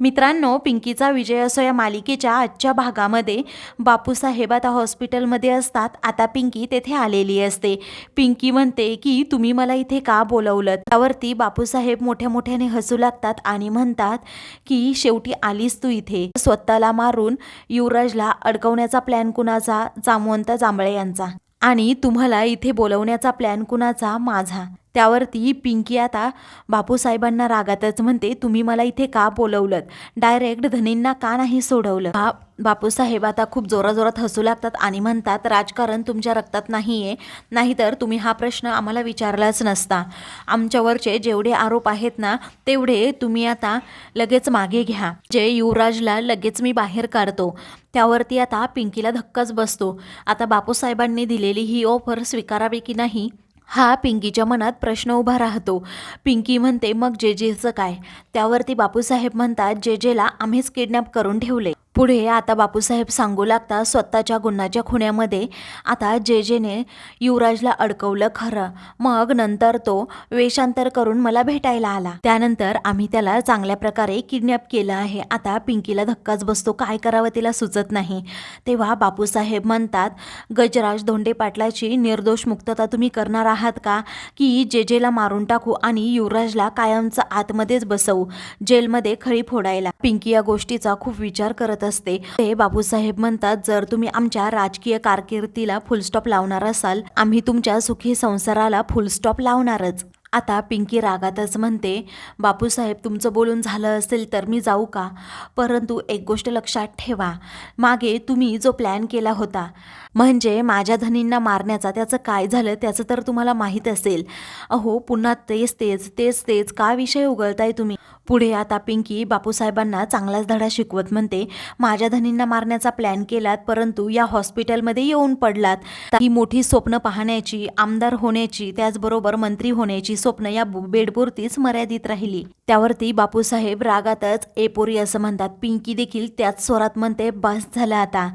मित्रांनो पिंकीचा विजय असो या मालिकेच्या आजच्या भागामध्ये बापूसाहेब आता हॉस्पिटलमध्ये असतात. आता पिंकी तेथे आलेली असते. पिंकी म्हणते की तुम्ही मला इथे का बोलवलं त्यावरती बापूसाहेब मोठ्या मोठ्याने हसू लागतात आणि म्हणतात की शेवटी आलीस तू इथे. स्वतःला मारून युवराजला अडकवण्याचा प्लॅन कुणाचा? जामवंत जांभळे यांचा. आणि तुम्हाला इथे बोलवण्याचा प्लॅन कुणाचा? माझा. त्यावरती पिंकी आता बापूसाहेबांना रागातच म्हणते तुम्ही मला इथे का बोलवलं डायरेक्ट धनींना का नाही सोडवलं? हा बापूसाहेब आता खूप जोराजोरात हसू लागतात आणि म्हणतात राजकारण तुमच्या रक्तात नाही आहे नाहीतर तुम्ही हा प्रश्न आम्हाला विचारलाच नसता. आमच्यावरचे जेवढे आरोप आहेत ना तेवढे तुम्ही आता लगेच मागे घ्या. जे युवराजला लगेच मी बाहेर काढतो. त्यावरती आता पिंकीला धक्काच बसतो. आता बापूसाहेबांनी दिलेली ही ऑफर स्वीकारावी की नाही? हा पिंकीच्या मनात प्रश्न उभा राहतो. पिंकी म्हणते मग जे जेचं काय? त्यावरती बापूसाहेब म्हणतात जे जेला आम्हीच किडनॅप करून ठेवले. पुढे आता बापूसाहेब सांगू लागता स्वतःच्या गुन्ह्याच्या खुण्यामध्ये आता जे जेने युवराजला अडकवलं खरं मग नंतर तो वेषांतर करून मला भेटायला आला. त्यानंतर आम्ही त्याला चांगल्या प्रकारे किडनॅप केलं आहे. आता पिंकीला धक्काच बसतो काय करावं तिला सुचत नाही. तेव्हा बापूसाहेब म्हणतात गजराज धोंडे पाटलाची निर्दोष मुक्तता तुम्ही करणार आहात का? की जे जेला मारून टाकू आणि युवराजला कायमचं आतमध्येच बसवू जेलमध्ये खळी फोडायला. पिंकी या गोष्टीचा खूप विचार करत असते. ते बापूसाहेब म्हणतात जर तुम्ही आमच्या राजकीय कारकिर्दीला फुलस्टॉप लावणार असाल आम्ही तुमच्या सुखी संसाराला फुलस्टॉप लावणारच. आता पिंकी रागातच म्हणते बापूसाहेब तुमचं बोलून झालं असेल तर मी जाऊ का? परंतु एक गोष्ट लक्षात ठेवा. मागे तुम्ही जो प्लॅन केला होता म्हणजे माझ्या धनींना मारण्याचा त्याचं काय झालं त्याचं तर तुम्हाला माहीत असेल. अहो पुन्हा तेच तेच तेच तेच का विषय उघडताय तुम्ही? पुढे आता पिंकी बापूसाहेबांना चांगलाच धडा शिकवत म्हणते माझ्या धनींना मारण्याचा प्लॅन केलात परंतु या हॉस्पिटलमध्ये येऊन पडलात. ही मोठी स्वप्न पाहण्याची आमदार होण्याची त्याचबरोबर मंत्री होण्याची स्वप्न या बेडपुरतीच मर्यादित राहिली. त्यावरती बापूसाहेब रागातच एपोरी असं म्हणतात. पिंकी देखील त्याच स्वरात म्हणते बस झालं आता.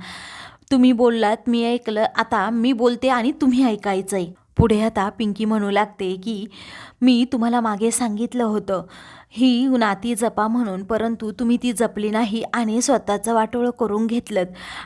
तुम्ही बोललात मी ऐकलं आता मी बोलते आणि तुम्ही ऐकायचंय. पुढे आता पिंकी म्हणू लागते की मी तुम्हाला मागे सांगितलं होतं. ही नाती जपा म्हणून परंतु तुम्ही ती जपली नाही आणि स्वतःचं वाटोळं करून घेतलं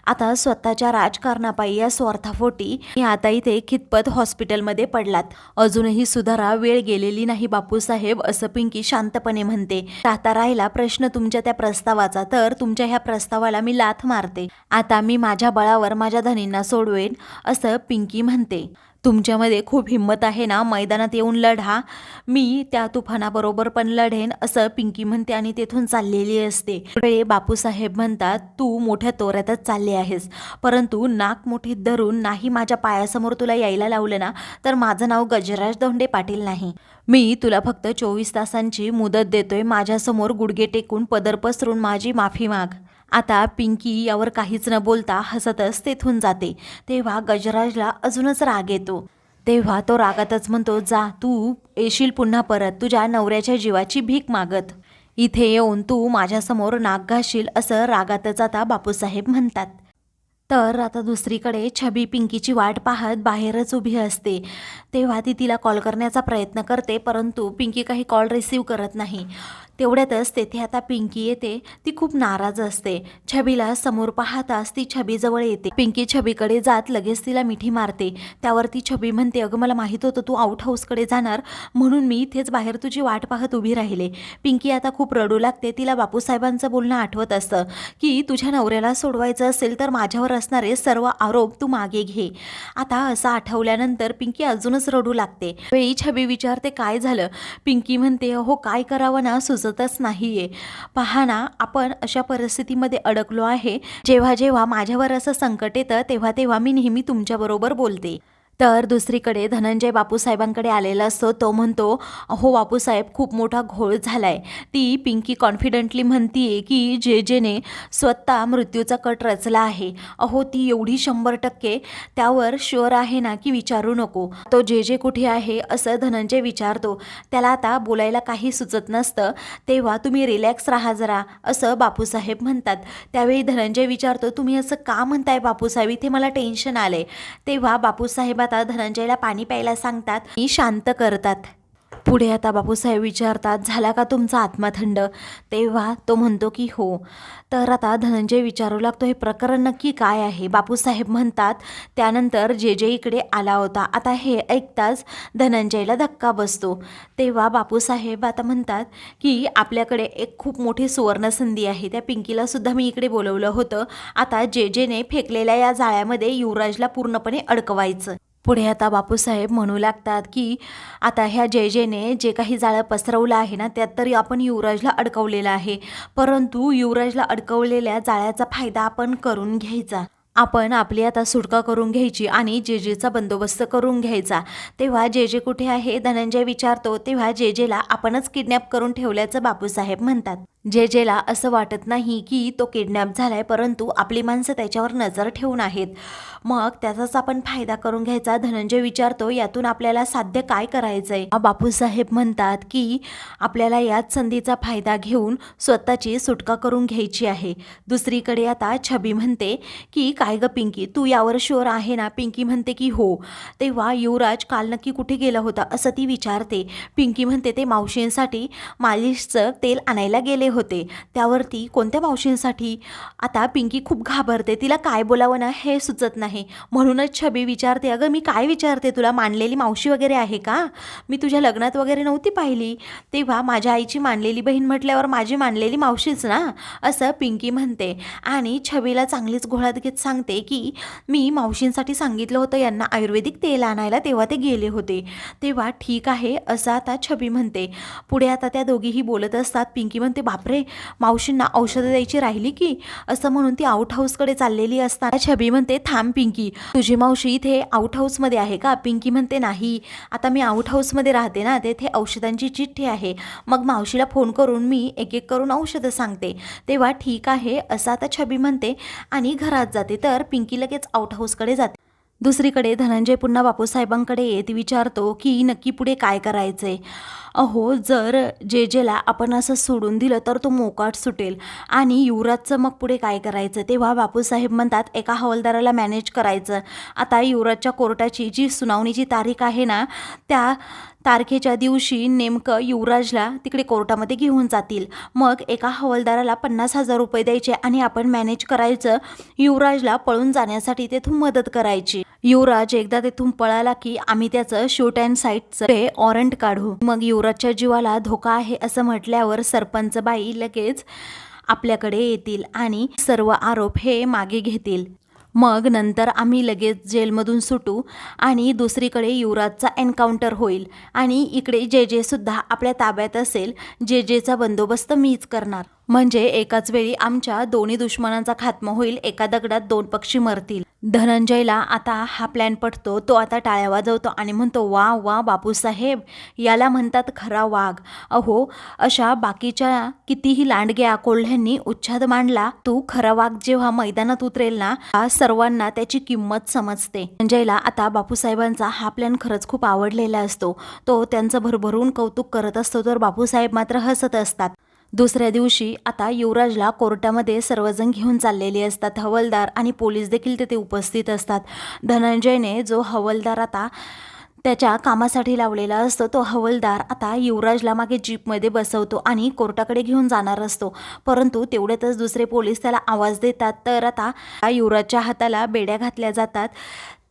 आता स्वतःच्या राजकारणापायी या स्वार्थापोटी आता इथे खितपत हॉस्पिटलमध्ये पडलात. अजूनही सुधारा वेळ गेलेली नाही बापूसाहेब असं पिंकी शांतपणे म्हणते. आता राहिला प्रश्न तुमच्या त्या प्रस्तावाचा तर तुमच्या ह्या प्रस्तावाला मी लाथ मारते. आता मी माझ्या बळावर माझ्या धनींना सोडवेन असं पिंकी म्हणते. तुमच्यामध्ये खूप हिंमत आहे ना मैदानात येऊन लढा. मी त्या तुफानाबरोबर पण लढेन असं पिंकी म्हणते आणि तेथून चाललेली असते. पुढे बापूसाहेब म्हणतात तू मोठ्या तोऱ्यातच चालले आहेस परंतु नाक मोठीत धरून नाही माझ्या पायासमोर तुला यायला लावलं ना तर माझं नाव गजराज धोंडे पाटील नाही. मी तुला फक्त चोवीस तासांची मुदत देतोय माझ्यासमोर गुडघे टेकून पदर पसरून माझी माफी माग. आता पिंकी यावर काहीच न बोलता हसतच तेथून जाते. तेव्हा गजराजला अजूनच राग येतो. तेव्हा तो रागातच म्हणतो जा तू येशील पुन्हा परत. तुझ्या नवऱ्याच्या जीवाची भीक मागत. इथे येऊन तू माझ्यासमोर नाक घाशील असं रागातच आता बापूसाहेब म्हणतात. तर आता दुसरीकडे छबी पिंकीची वाट पाहत बाहेरच उभी असते. तेव्हा ती तिला कॉल करण्याचा प्रयत्न करते परंतु पिंकी काही कॉल रिसीव करत नाही. तेवढ्यातच तेथे आता पिंकी येते ती खूप नाराज असते. छबीला समोर पाहताच ती छबीजवळ येते. पिंकी छबीकडे जात लगेच तिला मिठी मारते. त्यावर ती छबी म्हणते अगं मला माहीत होतं तू आउट हाऊसकडे जाणार म्हणून मी इथेच बाहेर तुझी वाट पाहत उभी राहिले. पिंकी आता खूप रडू लागते तिला बापूसाहेबांचं बोलणं आठवत असतं की तुझ्या नवऱ्याला सोडवायचं असेल तर माझ्यावर असणारे सर्व आरोप तू मागे घे. आता असं आठवल्यानंतर पिंकी अजूनच रडू लागते. वेळी छबी विचारते काय झालं? पिंकी म्हणते हो काय करावं ना सुचतच नाहीये. पहा ना आपण अशा परिस्थितीमध्ये अडकलो आहे जेव्हा जेव्हा माझ्यावर असं संकट येतं तेव्हा तेव्हा मी नेहमी तुमच्याबरोबर बोलते. तर दुसरीकडे धनंजय बापूसाहेबांकडे आलेला असतो. तो म्हणतो अहो बापूसाहेब खूप मोठा घोळ झालाय. ती पिंकी कॉन्फिडंटली म्हणतीये की जे जेने स्वतः मृत्यूचा कट रचला आहे. अहो ती एवढी शंभर टक्के त्यावर शुअर आहे ना की विचारू नको. तो जे जे कुठे आहे असं धनंजय विचारतो. त्याला आता बोलायला काही सुचत नसतं. तेव्हा तुम्ही रिलॅक्स राहा जरा असं बापूसाहेब म्हणतात. त्यावेळी धनंजय विचारतो तुम्ही असं का म्हणताय बापूसाहेब? इथे मला टेन्शन आलंय. तेव्हा बापूसाहेब आता धनंजयला पाणी प्यायला सांगतात आणि शांत करतात. पुढे आता बापूसाहेब विचारतात झाला का तुमचा आत्मा थंड तेव्हा तो म्हणतो की हो. तर आता धनंजय विचारू लागतो हे प्रकरण नक्की काय आहे? बापूसाहेब म्हणतात त्यानंतर जे जे इकडे आला होता आता हे ऐकताच धनंजयला धक्का बसतो. तेव्हा बापूसाहेब आता म्हणतात की आपल्याकडे एक खूप मोठी सुवर्णसंधी आहे त्या पिंकीला सुद्धा मी इकडे बोलवलं होतं. आता जे जेने फेकलेल्या या जाळ्यामध्ये युवराजला पूर्णपणे अडकवायचं. पुढे आता बापूसाहेब म्हणू लागतात की आता ह्या जय जयने जे काही जाळं पसरवलं आहे ना त्यात तरी आपण युवराजला अडकवलेलं आहे. परंतु युवराजला अडकवलेल्या जाळ्याचा फायदा आपण करून घ्यायचा. आपण आपली आता सुटका करून घ्यायची आणि जे जेचा बंदोबस्त करून घ्यायचा. तेव्हा जे जे कुठे आहे धनंजय विचारतो तेव्हा जे जेला आपणच किडनॅप करून ठेवल्याचं बापूसाहेब म्हणतात. जे जेला असं वाटत नाही की तो किडनॅप झालाय परंतु आपली माणसं त्याच्यावर नजर ठेवून आहेत. मग त्याचाच आपण फायदा करून घ्यायचा. धनंजय विचारतो यातून आपल्याला साध्य काय करायचंय? बापूसाहेब म्हणतात की आपल्याला याच संधीचा फायदा घेऊन स्वतःची सुटका करून घ्यायची आहे. दुसरीकडे आता छबी म्हणते की काय ग पिंकी तू यावर शुअर आहे ना? पिंकी म्हणते की हो. तेव्हा युवराज काल नक्की कुठे गेला होता असं ती विचारते. पिंकी म्हणते ते मावशींसाठी मालिशचं तेल आणायला गेले होते. त्यावरती कोणत्या मावशींसाठी? आता पिंकी खूप घाबरते. तिला काय बोलावं ना हे सुचत नाही. म्हणूनच छबी विचारते अगं मी काय विचारते? तुला मानलेली मावशी वगैरे आहे का? मी तुझ्या लग्नात वगैरे नव्हती पाहिली. तेव्हा माझ्या आईची मानलेली बहीण म्हटल्यावर माझी मानलेली मावशीच ना? असं पिंकी म्हणते. आणि छबीला चांगलीच घोळात घेत सांगते की मी मावशींसाठी सांगितलं होतं यांना आयुर्वेदिक तेल आणायला तेव्हा ते गेले होते. तेव्हा ठीक आहे असं आता छबी म्हणते. पुढे आता त्या दोघीही बोलत असतात. पिंकी म्हणते बाप बापरे मावशींना औषधं द्यायची राहिली की? असं म्हणून ती आउट हाऊसकडे चाललेली असताना छबी म्हणते थांब पिंकी तुझी मावशी इथे आउट हाऊसमध्ये आहे का? पिंकी म्हणते नाही आता मी आउट हाऊसमध्ये राहते ना तेथे औषधांची चिठ्ठी आहे. मग मावशीला फोन करून मी एक एक करून औषधं सांगते. तेव्हा ठीक आहे असं आता छबी म्हणते आणि घरात जाते. तर पिंकी लगेच आउट हाऊसकडे जाते. दुसरीकडे धनंजय पुन्हा बापूसाहेबांकडे येत विचारतो की नक्की पुढे काय करायचंय? अहो जर जे जेला आपण असं सोडून दिलं तर तो मोकाट सुटेल. आणि युवराजचं मग पुढे काय करायचं? तेव्हा बापूसाहेब म्हणतात एका हवालदाराला मॅनेज करायचं. आता युवराजच्या कोर्टाची जी सुनावणीची तारीख आहे ना त्या तारखेच्या दिवशी नेमकं युवराजला तिकडे कोर्टामध्ये घेऊन जातील. मग एका हवालदाराला पन्नास हजार रुपये द्यायचे आणि आपण मॅनेज करायचं. युवराजला पळून जाण्यासाठी तेथून मदत करायची. युवराज एकदा तेथून पळाला की आम्ही त्याचं शूट अँड साईटचं ऑरंट काढू. मग युवराजच्या जीवाला धोका आहे असं म्हटल्यावर सरपंच बाई लगेच आपल्याकडे येतील आणि सर्व आरोप हे मागे घेतील. मग नंतर आम्ही लगेच जेलमधून सुटू आणि दुसरीकडे युवराजचा एन्काउंटर होईल आणि इकडे जे जे सुद्धा आपल्या ताब्यात असेल जे जेचा बंदोबस्त मीच करणार. म्हणजे एकाच वेळी आमच्या दोन्ही दुश्मनांचा खात्मा होईल एका दगडात दोन पक्षी मरतील. धनंजयला आता हा प्लॅन पटतो तो आता टाळ्या वाजवतो आणि म्हणतो वा वा बापूसाहेब याला म्हणतात खरा वाघ. अहो अशा बाकीच्या कितीही लांडग्या कोल्ह्यांनी उच्छाद मांडला तू खरा वाघ जेव्हा मैदानात उतरेल ना सर्वांना त्याची किंमत समजते. धनंजयला आता बापूसाहेबांचा हा प्लॅन खरंच खूप आवडलेला असतो. तो त्यांचं भरभरून कौतुक करत असतो तर बापूसाहेब मात्र हसत असतात. दुसऱ्या दिवशी आता युवराजला कोर्टामध्ये सर्वजण घेऊन चाललेले असतात. हवलदार आणि पोलीस देखील तिथे उपस्थित असतात. धनंजयने जो हवलदार आता त्याच्या कामासाठी लावलेला असतो. तो हवलदार आता युवराजला मागे जीपमध्ये बसवतो आणि कोर्टाकडे घेऊन जाणार असतो. परंतु तेवढ्यातच दुसरे पोलीस त्याला आवाज देतात. तर आता युवराजच्या हाताला बेड्या घातल्या जातात.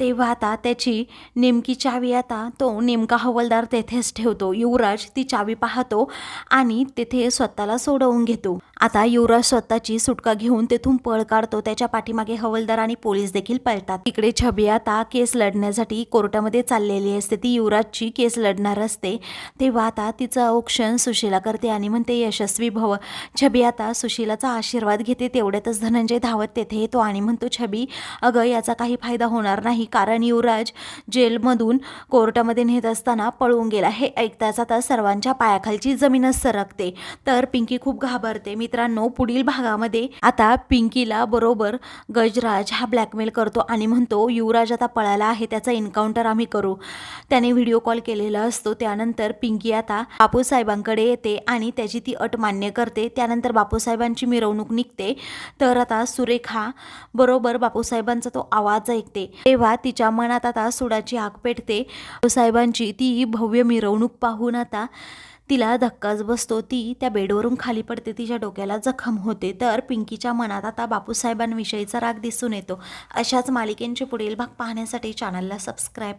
तेव्हा आता त्याची नेमकी चावी आता तो नेमका हवलदार तेथेच ठेवतो. युवराज ती चावी पाहतो आणि तेथे स्वतःला सोडवून घेतो. आता युवराज स्वतःची सुटका घेऊन तेथून पळ काढतो. त्याच्या पाठीमागे हवलदार आणि पोलीस देखील पळतात. इकडे छबी आता केस लढण्यासाठी कोर्टामध्ये चाललेली असते. ती युवराजची केस लढणार असते. तेव्हा आता तिचं औक्षण सुशीला करते आणि म्हणते यशस्वी भव. छबी आता सुशीलाचा आशीर्वाद घेते. तेवढ्यातच धनंजय धावत तेथे येतो आणि म्हणतो छबी अगं याचा काही फायदा होणार नाही. कारण युवराज जेलमधून कोर्टामध्ये नेत असताना पळून गेला. हे ऐकताच आता सर्वांच्या पायाखालची जमीनच सरकते. तर पिंकी खूप घाबरते. मी मित्रांनो पुढील भागामध्ये आता पिंकीला बरोबर गजराज हा ब्लॅकमेल करतो आणि म्हणतो युवराज आता पळाला आहे त्याचा एन्काउंटर आम्ही करू. त्याने व्हिडिओ कॉल केलेला असतो. त्यानंतर पिंकी आता बापूसाहेबांकडे येते आणि त्याची ती अट मान्य करते. त्यानंतर बापूसाहेबांची मिरवणूक निघते. तर आता सुरेखा बरोबर बापूसाहेबांचा तो आवाज ऐकते. तेव्हा तिच्या मनात आता सुडाची आग पेटते. साहेबांची ती भव्य मिरवणूक पाहून आता तिला धक्काच बसतो. ती त्या बेडवरून खाली पडते. तिच्या डोक्याला जखम होते. तर पिंकीच्या मनात आता बापूसाहेबांविषयीचा राग दिसून येतो. अशाच मालिकेंचे पुढील भाग पाहण्यासाठी चॅनलला सबस्क्राईब